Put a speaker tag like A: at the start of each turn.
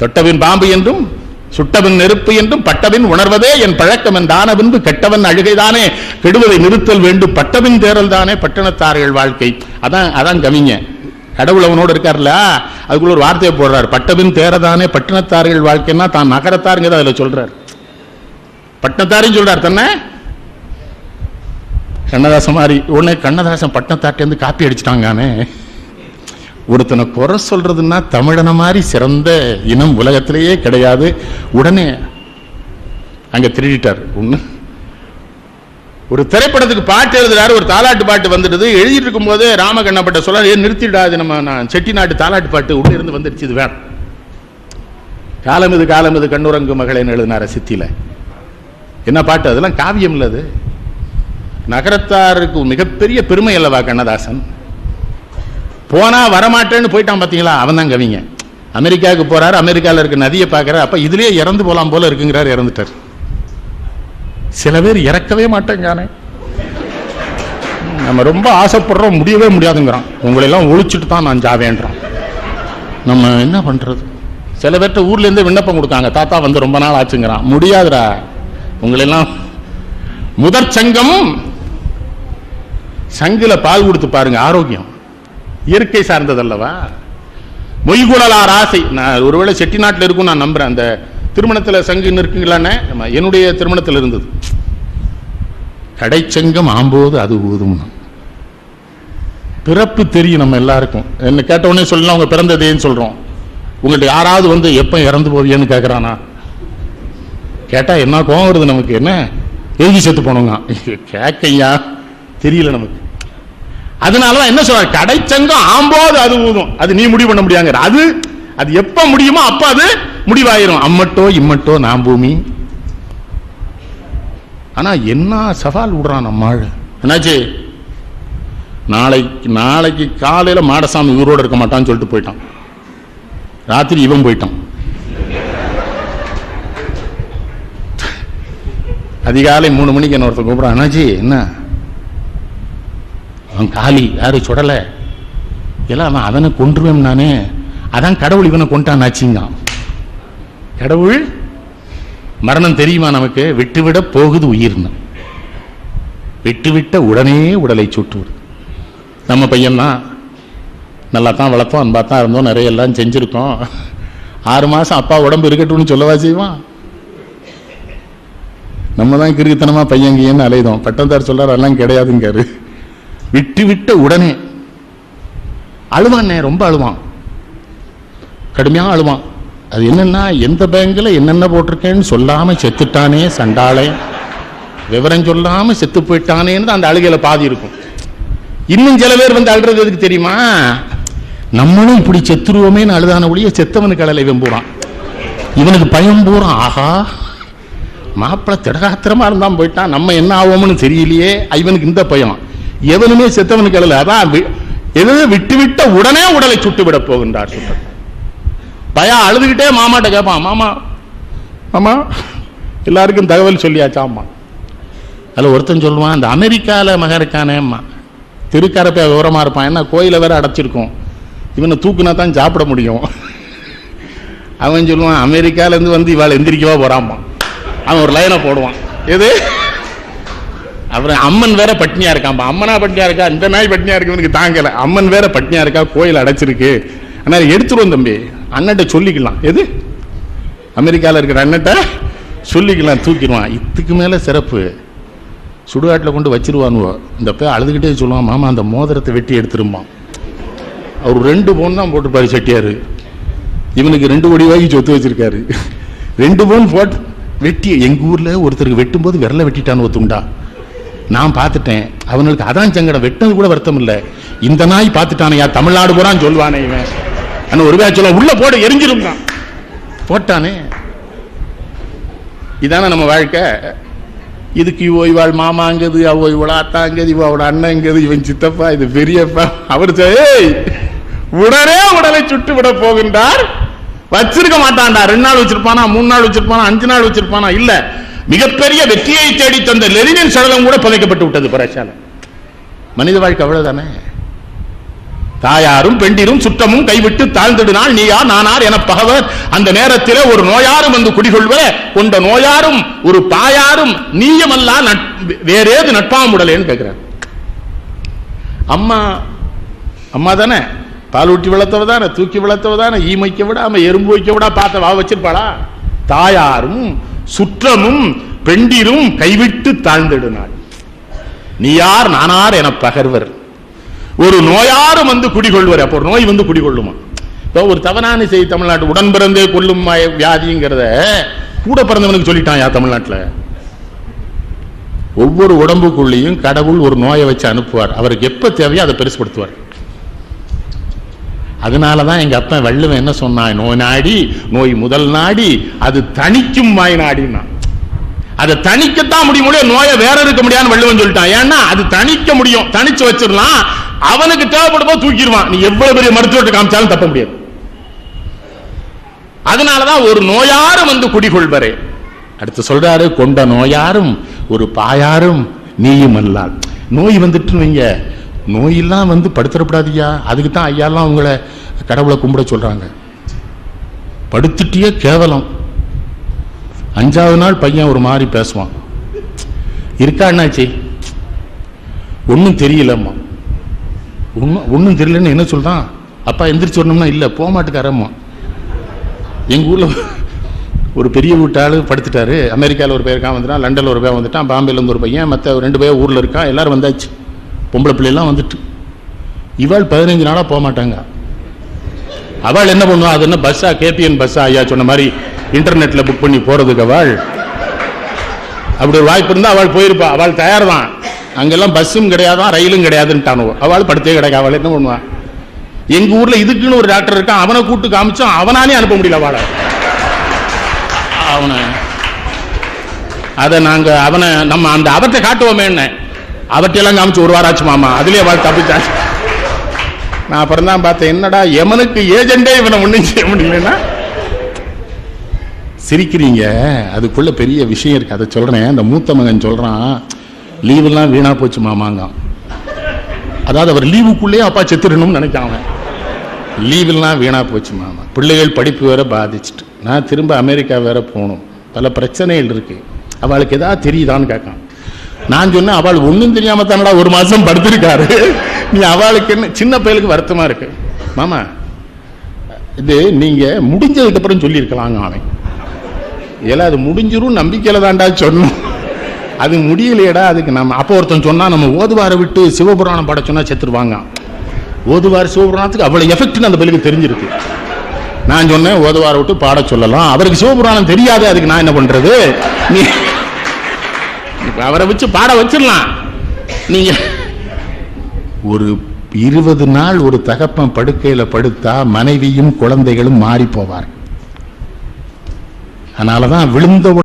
A: தொட்டவின் பாம்பு என்றும் சுட்டவின் நெருப்பு என்றும் பட்டவின் உணர்வதே என் பழக்கம் என் பின்பு கெட்டவன் அழுகைதானே கெடுவதை நிறுத்தல் வேண்டும் பட்டவின் தேரல் தானே பட்டணத்தார்கள் வாழ்க்கை. அதான் அதான் கவிங்க கடவுள் அவனோடு இருக்கார்ல அதுக்குள்ள ஒரு வார்த்தையை போடுறார். பட்டவின் தேரதானே பட்டணத்தார்கள் வாழ்க்கைன்னா தான் நகரத்தாருங்கிறத அதில் சொல்றார். பட்டணத்தாரையும் சொல்றார் தன்னை? கண்ணதாசன் மாதிரி. உடனே கண்ணதாசன் பட்டணத்தாட்டேருந்து காப்பி அடிச்சிட்டாங்கானே ஒருத்தனை குறை சொல்றதுன்னா தமிழனை மாதிரி சிறந்த இனம் உலகத்திலேயே கிடையாது. உடனே அங்க திருடிட்டார். ஒண்ணு. ஒரு திரைப்படத்துக்கு பாட்டு எழுதுறாரு ஒரு தாலாட்டு பாட்டு வந்துடுது. எழுதிட்டு இருக்கும்போது ராமகண்ணப்பட்ட சொல்ல ஏன் நிறுத்திடாது நம்ம நான் செட்டிநாட்டு தாலாட்டு பாட்டு உள்ளே இருந்து வந்துருச்சு இது வேணும். காலம் இது காலம் இது கண்ணுரங்கு மகளேன்னு எழுதினார சித்தியில. என்ன பாட்டு? அதெல்லாம் காவியம் இல்லது நகரத்தாருக்கு மிகப்பெரிய பெருமை அல்லவா கண்ணதாசன்? போனா வரமாட்டேன்னு போயிட்டான் பாத்தீங்களா? அவன் தான் கவிங்க. அமெரிக்காவுக்கு போறாரு அமெரிக்கால இருக்க நதியை பார்க்கறாரு. அப்ப இதுலயே இறந்து போலாம் போல இருக்குங்கிறாரு இறந்துட்டார். சில பேர் இறக்கவே மாட்டேங்கானே நம்ம ரொம்ப ஆசைப்படுறோம் முடியவே முடியாதுங்கிறான். உங்களை எல்லாம் ஒழிச்சிட்டு தான் நான் ஜாவேன்றான். நம்ம என்ன பண்றது? சில பேர்கிட்ட ஊர்லேருந்து விண்ணப்பம் கொடுக்காங்க. தாத்தா வந்து ரொம்ப நாள் ஆச்சுங்கிறான். முடியாதுடா. உங்களை எல்லாம் முதற் சங்கம் சங்குல பால் கொடுத்து பாருங்க ஆரோக்கியம். இயற்கை சார்ந்ததல்லவா? மொய்குழலார் ஆசை. நான் ஒருவேளை செட்டிநாட்டில் இருக்கும் நான் நம்புறேன். அந்த திருமணத்தில் சங்கு இருக்குங்களானே? என்னுடைய திருமணத்தில் இருந்தது. கடைச்சங்கம் ஆம்போது அது ஊதும் பிறப்பு தெரியும் நம்ம எல்லாருக்கும். என்ன கேட்ட உடனே சொல்லலாம் அவங்க பிறந்ததேன்னு சொல்கிறோம் உங்கள்கிட்ட யாராவது வந்து எப்போ இறந்து போவியன்னு கேட்குறானா கேட்டால் என்ன கோவம் வருது நமக்கு? என்ன? எழுதி செத்து போனோங்க? கேட்கையா? தெரியல நமக்கு. அதனாலதான் என்ன சொல்ற கடைச்சங்கம் ஆம்போது அது ஊதும். அது நீ முடிவு பண்ண முடியாங்கிற அது அது எப்ப முடியுமோ அப்ப அது முடிவாயிரும். அம்மட்டோ இம்மட்டோ நான் பூமி. ஆனா என்ன சவால் விடுறான் நம்ம என்னாச்சு? நாளைக்கு நாளைக்கு காலையில மாடசாமி ஊரோட இருக்க மாட்டான்னு சொல்லிட்டு போயிட்டான். ராத்திரி இவன் போயிட்டான். அதிகாலை மூணு மணிக்கு என்ன ஒருத்தர் கூப்பிடுறான்? அண்ணாச்சி என்ன? அவன் காலி யாரு சுடலை. எல்லாம் அவன் அவனை கொன்றுவேன் நானே. அதான் கடவுள் இவனை கொண்டான் ஆச்சுங்க கடவுள் மரணம் தெரியுமா நமக்கு? விட்டுவிட போகுது உயிர்னு. விட்டுவிட்ட உடனே உடலை சுட்டுவிடு. நம்ம பையன்தான் நல்லா தான் வளர்த்தோம் அன்பா தான் இருந்தோம் நிறைய எல்லாம் செஞ்சுருக்கோம். ஆறு மாசம் அப்பா உடம்பு இருக்கட்டும்னு சொல்லவா செய்வான்? நம்ம தான் கிறுக்குத்தனமா பையங்கியன்னு அலைதோம் பட்டந்தார் சொல்கிறார் எல்லாம் கிடையாதுங்காரு. விட்டுவிட்ட உடனே அழுவான் ரொம்ப அழுவான். கடுமையாக அழுவான். அது என்னன்னா எந்த பேங்க்ல என்னென்ன போட்டிருக்கேன்னு சொல்லாம செத்துட்டானே சண்டாளே. விவரம் சொல்லாம செத்து போயிட்டானேன்னு அந்த அழுகையில பாதி இருக்கும். இன்னும் சில பேர் வந்து அழுறது எதுக்கு தெரியுமா? நம்மளும் இப்படி செத்துருவோமேனு அழுதான ஒழிய செத்தவனுக்கு அழலை இவன் போறான் இவனுக்கு பயம் பூரா ஆகா மாப்பிள்ளை திடகாத்திரமா இருந்தான் போயிட்டான். நம்ம என்ன ஆவோம்னு தெரியலையே. இவனுக்கு இந்த பயம். எவனுமே செத்தவனுக்கு அழல அதான் வி- எது விட்டு உடனே உடலை சுட்டு விட போகின்றார் சுட்டர் பயம் அழுதுகிட்டே மாமாட்ட கேட்பான் மாமா மாமா எல்லாருக்கும் தகவல் சொல்லியாச்சா அம்மா? அதில் ஒருத்தன் சொல்லுவான் அந்த அமெரிக்காவில் மகன் இருக்கானேம்மா திருக்கரப்பையா விவரமா இருப்பான். ஏன்னா கோயிலை வேற அடைச்சிருக்கோம். இவனை தூக்குனா தான் சாப்பிட முடியும். அவன் சொல்லுவான் அமெரிக்கால இருந்து வந்து இவாள் எந்திரிக்கவா போறாம்மா. அவன் ஒரு லைனை போடுவான். எது? அப்புறம் அம்மன் வேற பட்னியா இருக்காம்பா அம்மனா பட்னியா இருக்கா? இந்த நாய் பட்னியா இருக்கு இவனுக்கு தாங்கல. அம்மன் வேற பட்னியா இருக்கா? கோயில் அடைச்சிருக்கு. ஆனா எடுத்துருவோம் தம்பி. அண்ணன்ட்ட சொல்லிக்கலாம். எது? அமெரிக்காவில் இருக்கிற அண்ணன்ட்ட சொல்லிக்கலாம் தூக்கிடுவான். இதுக்கு மேலே சிறப்பு. சுடுகாட்டில் கொண்டு வச்சிருவானுவோ. இந்த போய் அழுதுகிட்டே சொல்லுவான் மாமா அந்த மோதிரத்தை வெட்டி எடுத்துருப்பான் அவர் ரெண்டு பவுன் தான் போட்டிருப்பாரு செட்டியார். இவனுக்கு ரெண்டு கோடி ரூபாய்க்கு சொத்து வச்சிருக்காரு. ரெண்டு பவுன் போட்டு வெட்டி எங்கள் ஊரில் ஒருத்தருக்கு வெட்டும்போது விரல வெட்டிட்டான்னு ஒத்துண்டா நான் பார்த்துட்டேன். அவனுக்கு அதான் சங்கடம். வெட்டது கூட வருத்தம் இல்ல. இந்த நாய் பார்த்துட்டானையா? தமிழ்நாடு பூரான்னு சொல்லுவானே இவன். ஆனா ஒரு சொல்ல உள்ள போட எரிஞ்சிரும் போட்டானே. இதான நம்ம வாழ்க்கை. இதுக்கு இவோ இவாள் மாமாங்கிறது அவ இவள அத்தாங்கிறது இவ அவட அண்ணங்கிறது இவன் சித்தப்பா இது பெரியப்பா. அவர் ஏய் உடனே உடலை சுட்டு விட போகின்றார். வச்சிருக்க மாட்டான்டா. ரெண்டு நாள் வச்சிருப்பானா மூணு நாள் வச்சிருப்பானா அஞ்சு நாள் வச்சிருப்பானா? இல்ல. மிகப்பெரிய வெற்றியை தேடி தந்த லெனினின் சடலம் கூட புதைக்கப்பட்டு விட்டது பரேசால மனித வாழ்க்கை அவ்வளவுதானே? தாயாரும் பெண்டிரும் சுற்றமும் கைவிட்டு தாழ்ந்திடுனால் நீயா நானார் என பகவர் அந்த நேரத்திலே ஒரு நோயாரும் வந்து குடிகொள்வ கொண்ட நோயாரும் ஒரு பாயாரும் நீயமல்லா நட்- வேறேது நட்பாமுடலேன்னு கேட்கிறார். அம்மா அம்மா தானே பால் ஊட்டி வளர்த்தவ தானே தூக்கி வளர்த்தவ தானே ஈமைக்க விடாம எறும்பு வைக்க விடா பார்த்த வா வச்சிருப்பாளா? தாயாரும் சுற்றமும் பெண்டிரும் கைவிட்டு தாழ்ந்திடுனாள் நீ யார்? நானார் என பகர்வர். ஒரு நோயாரும் வந்து குடிகொள்வர். அப்போ ஒரு நோய் வந்து குடிகொள்ளுமா? இப்போ ஒரு தவறான செய்தி தமிழ்நாட்டு உடன் பிறந்தே கொல்லும் வியாதிங்கிறத கூட பிறந்தவனுக்கு சொல்லிட்டான் யா தமிழ்நாட்டுல? ஒவ்வொரு உடம்புக்குள்ளேயும் கடவுள் ஒரு நோயை வச்சு அனுப்புவார். அவருக்கு எப்ப தேவையோ அதை அதனால அதனாலதான் எங்க அப்பன் வள்ளுவன் என்ன சொன்னான்? நோய் நாடி நோய் முதல் நாடி அது தணிக்கும் வாய் நாடினா அதை தணிக்கத்தான் முடியும் முடியும் நோயை வேற இருக்க முடியாதுன்னு வள்ளுவன் சொல்லிட்டான். ஏன்னா அது தணிக்க முடியும். தணிச்சு வச்சிடலாம். அவனுக்கு தேவைப்படும் போது தூக்கிடுவான். நீ எவ்வளவு பெரிய மருத்துவத்தை காமிச்சாலும் தப்ப முடியாது. அதனாலதான் ஒரு நோயாரும் வந்து குடிகொள்வரே அடுத்து சொல்றாரு கொண்ட நோயாரும் ஒரு பாயாரும் நீயும் அல்லால் நோய் வந்துட்டு வைங்க. நோயெல்லாம் வந்து படுத்துடப்படாதியா அதுக்கு தான் ஐயாலாம் உங்களை கடவுளை கும்பிட சொல்றாங்க. படுத்துட்டியே கேவலம். அஞ்சாவது நாள் பையன் ஒரு மாதிரி பேசுவான். இருக்கா என்னாச்சு? ஒன்றும் தெரியலம்மா. ஒன்றும் ஒன்றும் தெரியலன்னு என்ன சொல்றான்? அப்பா எந்திரிச்சு வரணும்னா இல்லை போக மாட்டுக்காரம்மா எங்கள் ஊரில் ஒரு பெரிய வீட்டாள் படுத்துட்டாரு. அமெரிக்காவில் ஒரு பையன் வந்துட்டான் லண்டனில் ஒரு பையன் வந்துட்டான். பாம்பேலேருந்து ஒரு பையன் மற்ற ரெண்டு பேர் ஊரில் இருக்கான். எல்லாரும் வந்தாச்சு. பொம்பளை பிள்ளைலாம் வந்துட்டு. இவாள் பதினஞ்சு நாளாக போக மாட்டாங்க. அவள் என்ன பண்ணுவா? அது என்ன பஸ்ஸா? கேபிஎன் பஸ்ஸா? ஐயா சொன்ன மாதிரி இன்டர்நெட்டில் புக் பண்ணி போகிறதுக்கு அவள். அப்படி ஒரு வாய்ப்பு இருந்தால் அவள் போயிருப்பா. அவள் தயார் தான் அங்கெல்லாம் பஸ்ஸும் கிடையாதான் ரயிலும் கிடையாதுன்ட்டானுவோ அவள் படுத்தே கிடையாது அவள் என்ன பண்ணுவான் எங்கள் ஊரில் இதுக்குன்னு ஒரு டாக்டர் இருக்கான். அவனை கூப்பிட்டு காமிச்சோம் அவனாலே அனுப்ப முடியல அவளை. அவனை. அதை நாங்கள் அவனை நம்ம அந்த அவத்தை காட்டுவோமே என்ன அவற்றையெல்லாம் காமிச்சு ஒரு வாரம் ஆச்சு மாமா. அதுலயே வாழ் தப்பிச்சாச்சு. நான் அப்புறம் தான் பார்த்தேன் என்னடா எமனுக்கு ஏஜெண்டே இவனை ஒண்ணும் செய்ய முடியலன்னா? சிரிக்கிறீங்க. அதுக்குள்ள பெரிய விஷயம் இருக்கு. அதை சொல்றேன். அந்த மூத்த மகன் சொல்றான் லீவெல்லாம் வீணா போச்சு மாமாங்க அதாவது அவர் லீவுக்குள்ளேயே அப்பா செத்துடணும்னு நினைக்காம. அவன் லீவெல்லாம் வீணா போச்சு மாமா. பிள்ளைகள் படிப்பு வேற பாதிச்சுட்டு. நான் திரும்ப அமெரிக்கா வேற போகணும். பல பிரச்சனைகள் இருக்கு. அவளுக்கு எதாவது தெரியுதான்னு கேட்கான். நான் சொன்னேன் அவள் ஒன்றும் தெரியாமல் தானடா ஒரு மாதம் படுத்திருக்காரு. நீ அவளுக்கு என்ன சின்ன பயலுக்கு வருத்தமாக இருக்கு. மாமா இது நீங்கள் முடிஞ்சதுக்கு அப்புறம் சொல்லியிருக்கலாங்க அவன். ஏல அது முடிஞ்சிரும் நம்பிக்கையில் தான்டா சொன்னோம். அது முடியலையடா அதுக்கு நம்ம அப்போ ஒருத்தன் சொன்னால் நம்ம ஓதுவாரை விட்டு சிவபுராணம் பாட சொன்னால் செத்துருவாங்க. ஓதுவார் சிவபுராணத்துக்கு அவ்வளோ எஃபெக்ட்னு அந்த பிள்ளைக்கு தெரிஞ்சிருக்கு. நான் சொன்னேன் ஓதுவாரை விட்டு பாட சொல்லலாம். அவருக்கு சிவபுராணம் தெரியாது அதுக்கு நான் என்ன பண்ணுறது நீ அவரை வச்சு பாட வச்சிடலாம். நீங்க ஒரு இருபது நாள் ஒரு தகப்பன் படுக்கையில படுத்தா மனைவியும் குழந்தைகளும் மாறி போவார் அதனாலதான் விழுந்த